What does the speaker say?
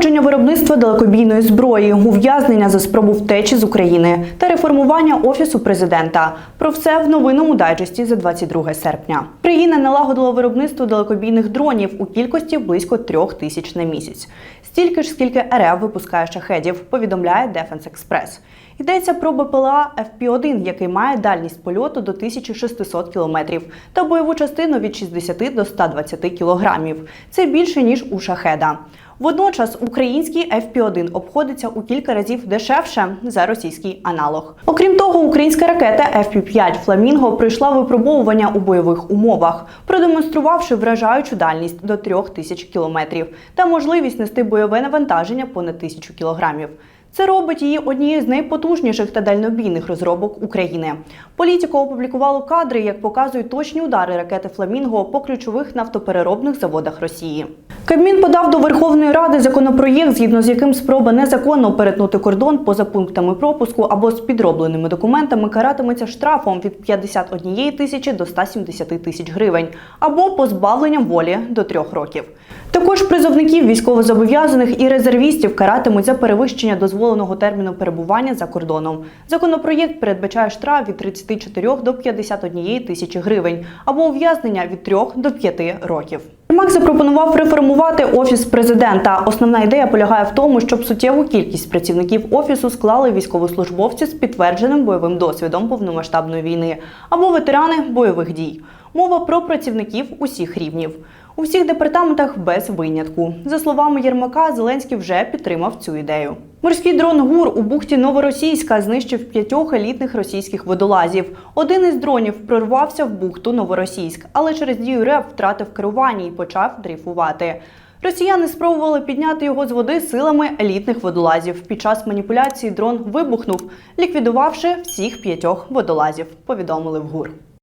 налагодження виробництва далекобійної зброї, ув'язнення за спробу втечі з України та реформування офісу президента. Про все в новинному дайджесті за 22 серпня. Країна налагодила виробництво далекобійних дронів у кількості близько трьох тисяч на місяць. Стільки ж, скільки РФ випускає шахедів, повідомляє Defense Express. Йдеться про БПЛА FP-1, який має дальність польоту до 1600 кілометрів та бойову частину від 60 до 120 кілограмів. Це більше ніж у шахеда. Водночас український FP-1 обходиться у кілька разів дешевше за російський аналог. Окрім того, українська ракета FP-5 Фламінго пройшла випробовування у бойових умовах, продемонструвавши вражаючу дальність до 3000 кілометрів та можливість нести бойове навантаження понад 1000 кілограмів. Це робить її однією з найпотужніших та дальнобійних розробок України. Політико опублікувало кадри, як показують точні удари ракети Фламінго по ключових нафтопереробних заводах Росії. Кабмін подав до Верховної Ради законопроєкт, згідно з яким спроба незаконно перетнути кордон поза пунктами пропуску або з підробленими документами каратиметься штрафом від 51 тисячі до 170 тисяч гривень або позбавленням волі до трьох років. Також призовників військовозобов'язаних і резервістів каратимуть за перевищення дозволеного терміну перебування за кордоном. Законопроєкт передбачає штраф від 34 до 51 тисячі гривень або ув'язнення від 3 до 5 років. Єрмак запропонував реформувати офіс президента. Основна ідея полягає в тому, щоб суттєву кількість працівників офісу склали військовослужбовці з підтвердженим бойовим досвідом повномасштабної війни або ветерани бойових дій. Мова про працівників усіх рівнів. У всіх департаментах без винятку. За словами Єрмака, Зеленський вже підтримав цю ідею. Морський дрон ГУР у бухті Новоросійська знищив п'ятьох елітних російських водолазів. Один із дронів прорвався в бухту Новоросійськ, але через дію РЕП втратив керування і почав дрейфувати. Росіяни спробували підняти його з води силами елітних водолазів. Під час маніпуляції дрон вибухнув, ліквідувавши всіх п'ятьох водолазів. Повідомили в ГУР.